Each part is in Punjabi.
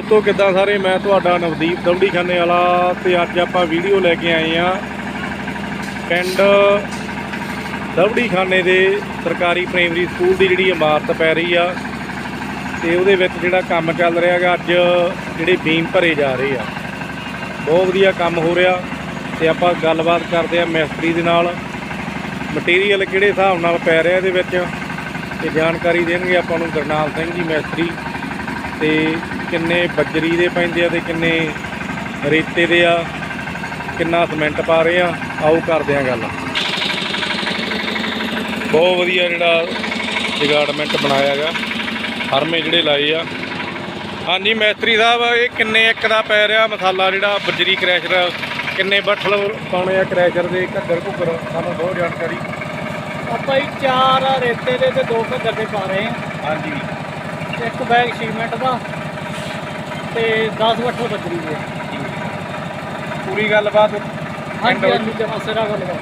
ਦੋਸਤੋ, ਕਿੱਦਾਂ ਸਾਰੇ? ਮੈਂ ਤੁਹਾਡਾ ਨਵਦੀਪ ਦੌੜੀ ਖਾਨੇ ਵਾਲਾ ਤੇ ਅੱਜ ਆਪਾਂ ਵੀਡੀਓ ਲੈ ਕੇ ਆਏ ਆ ਪਿੰਡ ਦੌੜੀ ਖਾਨੇ ਦੇ ਸਰਕਾਰੀ ਪ੍ਰਾਇਮਰੀ ਸਕੂਲ ਦੀ ਜਿਹੜੀ ਇਮਾਰਤ ਪੈ ਰਹੀ ਆ ਤੇ ਉਹਦੇ ਵਿੱਚ ਜਿਹੜਾ ਕੰਮ ਚੱਲ ਰਿਹਾ ਹੈਗਾ, ਅੱਜ ਜਿਹੜੇ ਬੀਮ ਭਰੇ ਜਾ ਰਹੇ ਆ। ਬਹੁਤ ਵਧੀਆ ਕੰਮ ਹੋ ਰਿਹਾ ਤੇ ਆਪਾਂ ਗੱਲਬਾਤ ਕਰਦੇ ਆ ਮਿਸਤਰੀ ਦੇ ਨਾਲ। ਮਟੀਰੀਅਲ ਕਿਹੜੇ ਹਿਸਾਬ ਨਾਲ ਪੈ ਰਿਹਾ ਇਹਦੇ ਵਿੱਚ? ਤੇ ਜਾਣਕਾਰੀ ਦੇਣਗੇ ਆਪਾਂ ਨੂੰ ਗੁਰਨਾਮ ਸਿੰਘ ਜੀ, ਮਿਸਤਰੀ। ਤੇ ਕਿੰਨੇ ਬੱਜਰੀ ਦੇ ਪੈਂਦੇ ਆ ਤੇ ਕਿੰਨੇ ਰੇਤੇ ਦੇ ਆ ਕਿੰਨਾ ਸੀਮੈਂਟ ਪਾ ਰਹੇ ਆ ਆਓ ਕਰਦੇ ਆ ਗੱਲ। ਬਹੁਤ ਵਧੀਆ ਜਿਹੜਾ ਜਗਾਰਡਮੈਂਟ ਬਣਾਇਆ ਹੈਗਾ ਹਰਮੇ ਜਿਹੜੇ ਲਾਏ ਆ। ਹਾਂਜੀ ਮੈਸਤਰੀ ਸਾਹਿਬ ਇਹ ਕਿੰਨੇ ਇੱਕ ਦਾ ਪੈ ਰਿਹਾ ਮਸਾਲਾ ਜਿਹੜਾ ਬੱਜਰੀ ਕ੍ਰੈਸ਼ਰ ਕਿੰਨੇ ਬੱਠਲ ਪਾਉਣੇ ਆ ਕ੍ਰੈਸ਼ਰ ਦੇ ਘੱਗਰ ਘੁੱਗਰ ਸਾਨੂੰ ਬਹੁਤ ਜਾਣਕਾਰੀ। ਆਪਾਂ ਹੀ ਚਾਰ ਰੇਤੇ ਦੇ ਤੇ ਦੋ ਘੱਗਰ ਦੇ ਪਾ ਰਹੇ ਹਾਂ। ਹਾਂਜੀ। ਇੱਕ ਬੈਗ ਸੀਮੈਂਟ ਦਾ ਤੇ 10 ਵੱਠਲ ਬੱਜਰੀ ਦੇ ਪੂਰੀ ਗੱਲਬਾਤ ਹਾਂਜੀ ਹਾਂਜੀ ਜਮਾ ਸਿਰਾ ਗੱਲ ਕਰ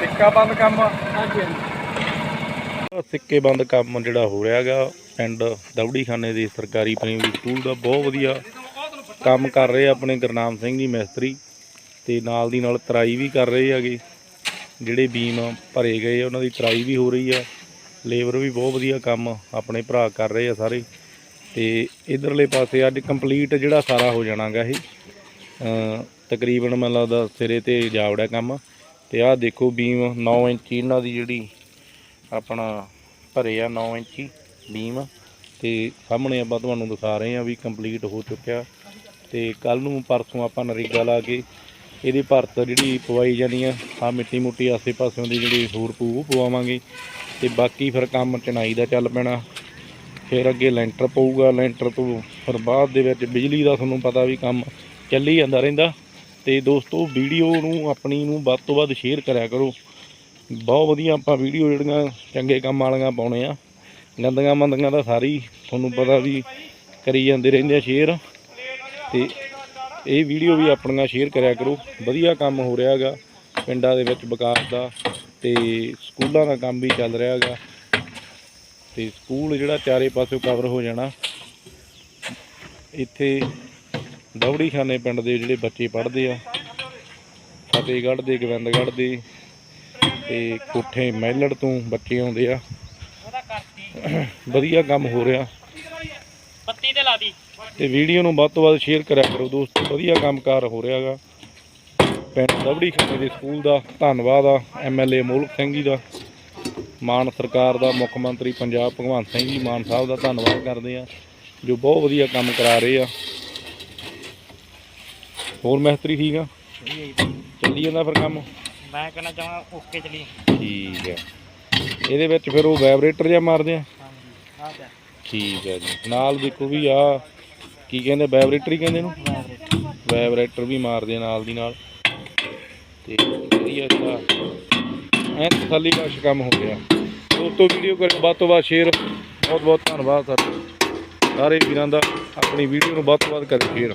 ਟਿੱਕਾ ਬੰਦ ਕੰਮ। ਹਾਂਜੀ ਹਾਂਜੀ। ਸਿੱਕੇ ਬੰਦ ਕੰਮ ਜਿਹੜਾ ਹੋ ਰਿਹਾ ਹੈਗਾ ਪਿੰਡ ਦੌੜੀ ਖਾਨੇ ਦੇ ਸਰਕਾਰੀ ਪ੍ਰਾਇਮਰੀ ਸਕੂਲ ਦਾ ਬਹੁਤ ਵਧੀਆ ਕੰਮ ਕਰ ਰਹੇ ਆ ਆਪਣੇ ਗੁਰਨਾਮ ਸਿੰਘ ਜੀ ਮਿਸਤਰੀ ਤੇ ਨਾਲ ਦੀ ਨਾਲ ਤਰਾਈ ਵੀ ਕਰ ਰਹੇ ਹੈਗੇ ਜਿਹੜੇ ਬੀਮ ਭਰੇ ਗਏ ਉਹਨਾਂ ਦੀ ਤਰਾਈ ਵੀ ਹੋ ਰਹੀ ਆ। ਲੇਬਰ ਵੀ ਬਹੁਤ ਵਧੀਆ ਕੰਮ ਆਪਣੇ ਭਰਾ ਕਰ ਰਹੇ ਆ ਸਾਰੇ। ਤੇ ਇਧਰਲੇ ਪਾਸੇ ਅੱਜ ਕੰਪਲੀਟ ਜਿਹੜਾ ਸਾਰਾ ਹੋ ਜਾਣਾਗਾ ਇਹ ਤਕਰੀਬਨ ਮੈਨੂੰ ਲੱਗਦਾ ਸਿਰੇ ਤੇ ਜਾਵੜਾ ਕੰਮ। ਤੇ ਆਹ ਦੇਖੋ ਬੀਮ 9 ਇੰਚੀ ਇਹਨਾਂ ਦੀ ਜਿਹੜੀ ਆਪਣਾ ਭਰੇ ਆ 9 ਇੰਚੀ ਬੀਮ ਤੇ ਸਾਹਮਣੇ ਆਪਾਂ ਤੁਹਾਨੂੰ ਦਿਖਾ ਰਹੇ ਆ ਵੀ ਕੰਪਲੀਟ ਹੋ ਚੁੱਕਿਆ। ਤੇ ਕੱਲ ਨੂੰ ਪਰਸੋਂ ਆਪਾਂ ਨਰੇਗਾ ਲਾ ਕੇ ਇਹਦੀ ਭਰਤ ਜਿਹੜੀ ਪਵਾਈ ਜਾਣੀ ਆ ਆ ਮਿੱਟੀ ਮੁੱਟੀ ਆਸੇ ਪਾਸਿਓਂ ਦੀ ਜਿਹੜੀ ਹੋਰ ਪੂ ਉਹ ਪਵਾਵਾਂਗੇ। ਤੇ ਬਾਕੀ ਫਿਰ ਕੰਮ ਚਣਾਈ ਦਾ ਚੱਲ ਪੈਣਾ। ਫਿਰ ਅੱਗੇ ਲੈਂਟਰ ਪਊਗਾ, ਲੈਂਟਰ ਤੋਂ ਫਿਰ ਬਾਅਦ ਦੇ ਵਿੱਚ ਬਿਜਲੀ ਦਾ ਤੁਹਾਨੂੰ ਪਤਾ ਵੀ ਕੰਮ ਚੱਲੀ ਜਾਂਦਾ ਰਹਿੰਦਾ। ਤੇ ਦੋਸਤੋ ਵੀਡੀਓ ਨੂੰ, ਆਪਣੀ ਨੂੰ ਵੱਧ ਤੋਂ ਵੱਧ ਸ਼ੇਅਰ ਕਰਿਆ ਕਰੋ। ਬਹੁਤ ਵਧੀਆ ਆਪਾਂ ਵੀਡੀਓ ਜਿਹੜੀਆਂ ਚੰਗੇ ਕੰਮ ਵਾਲੀਆਂ ਪਾਉਣੇ ਆ। ਗੰਦੀਆਂ ਮੰਦੀਆਂ ਦਾ ਸਾਰੀ ਤੁਹਾਨੂੰ ਪਤਾ ਵੀ ਕਰੀ ਜਾਂਦੇ ਰਹਿੰਦੇ ਆ ਸ਼ੇਅਰ ਤੇ ਇਹ ਵੀਡੀਓ ਵੀ ਆਪਣੀਆਂ ਸ਼ੇਅਰ ਕਰਿਆ ਕਰੋ। ਵਧੀਆ ਕੰਮ ਹੋ ਰਿਹਾ ਹੈਗਾ ਪਿੰਡਾਂ ਦੇ ਵਿੱਚ ਵਿਕਾਸ ਦਾ। ਤੇ ਸਕੂਲਾਂ ਦਾ ਕੰਮ ਵੀ ਚੱਲ ਰਿਹਾ ਹੈਗਾ। ਤੇ ਸਕੂਲ ਜਿਹੜਾ ਚਾਰੇ ਪਾਸਿਓਂ ਕਵਰ ਹੋ ਜਾਣਾ। ਇੱਥੇ ਦੌੜੀ ਖਾਨੇ ਪਿੰਡ ਦੇ ਜਿਹੜੇ ਬੱਚੇ ਪੜ੍ਹਦੇ ਆ। ਫਤਿਹਗੜ੍ਹ ਦੇ ਗੋਬਿੰਦਗੜ੍ਹ ਦੇ ਤੇ ਕੋਠੇ ਮਹਿਲੜ ਤੋਂ ਬੱਚੇ ਆਉਂਦੇ ਆ। ਵਧੀਆ ਕੰਮ ਹੋ ਰਿਹਾ। ਪੱਤੀ ਤੇ ਲਾ ਦੀ। ਤੇ ਵੀਡੀਓ ਨੂੰ ਵੱਧ ਤੋਂ ਵੱਧ ਸ਼ੇਅਰ ਕਰਿਆ ਕਰੋ ਦੋਸਤੋ। ਵਧੀਆ ਕੰਮਕਾਰ ਹੋ ਰਿਹਾ ਹੈਗਾ। ਪਿੰਡ ਦਬੜੀ ਖਾਨੇ ਦੇ ਸਕੂਲ ਦਾ ਧੰਨਵਾਦ ਆ ਐਮਐਲਏ ਮੋਲਕ ਸਿੰਘ ਜੀ ਦਾ। ਮਾਨ ਸਰਕਾਰ ਦਾ ਮੁੱਖ ਮੰਤਰੀ ਪੰਜਾਬ ਭਗਵੰਤ ਸਿੰਘ ਜੀ ਮਾਨ ਸਾਹਿਬ ਦਾ ਧੰਨਵਾਦ ਕਰਦੇ ਆ ਜੋ ਬਹੁਤ ਵਧੀਆ ਕੰਮ ਕਰਾ ਰਹੇ ਆ। ਹੋਰ ਮਿਸਤਰੀ ਠੀਕ ਆ? ਚੱਲੀ ਜਾਂਦਾ ਫਿਰ ਕੰਮ? ਮੈਂ ਕਹਿਣਾ ਚਾਹਾਂ ਓਕੇ ਚਲੀ। ਠੀਕ ਹੈ ਇਹਦੇ ਵਿੱਚ ਫਿਰ ਉਹ ਵਾਈਬ੍ਰੇਟਰ ਜਿਹਾ ਮਾਰਦੇ ਆ? ਹਾਂਜੀ ਆ ਜਾ। ਠੀਕ ਨਾਲ ਦੇਖੋ ਵੀ ਆ ਕੀ ਕਹਿੰਦੇ ਵਾਈਬ੍ਰੇਟਰ ਹੀ ਕਹਿੰਦੇ ਇਹਨੂੰ? ਵਾਈਬ੍ਰੇਟਰ ਵੀ ਮਾਰਦੇ ਆ ਨਾਲ ਦੀ ਨਾਲ। ਤੇ ਵਧੀਆ ਅੱਛਾ ਐਂ ਤਸੱਲੀ ਬਖਸ਼ ਕੰਮ ਹੋ ਗਿਆ। ਦੋਸਤੋ ਵੀਡੀਓ ਕਰਿਓ ਵੱਧ ਤੋਂ ਵੱਧ ਸ਼ੇਅਰ ਬਹੁਤ ਬਹੁਤ ਧੰਨਵਾਦ ਸਰ। ਸਾਰੇ ਵੀਰਾਂ ਦਾ ਆਪਣੀ ਵੀਡੀਓ ਨੂੰ ਵੱਧ ਤੋਂ ਵੱਧ ਕਰਿਓ ਸ਼ੇਅਰ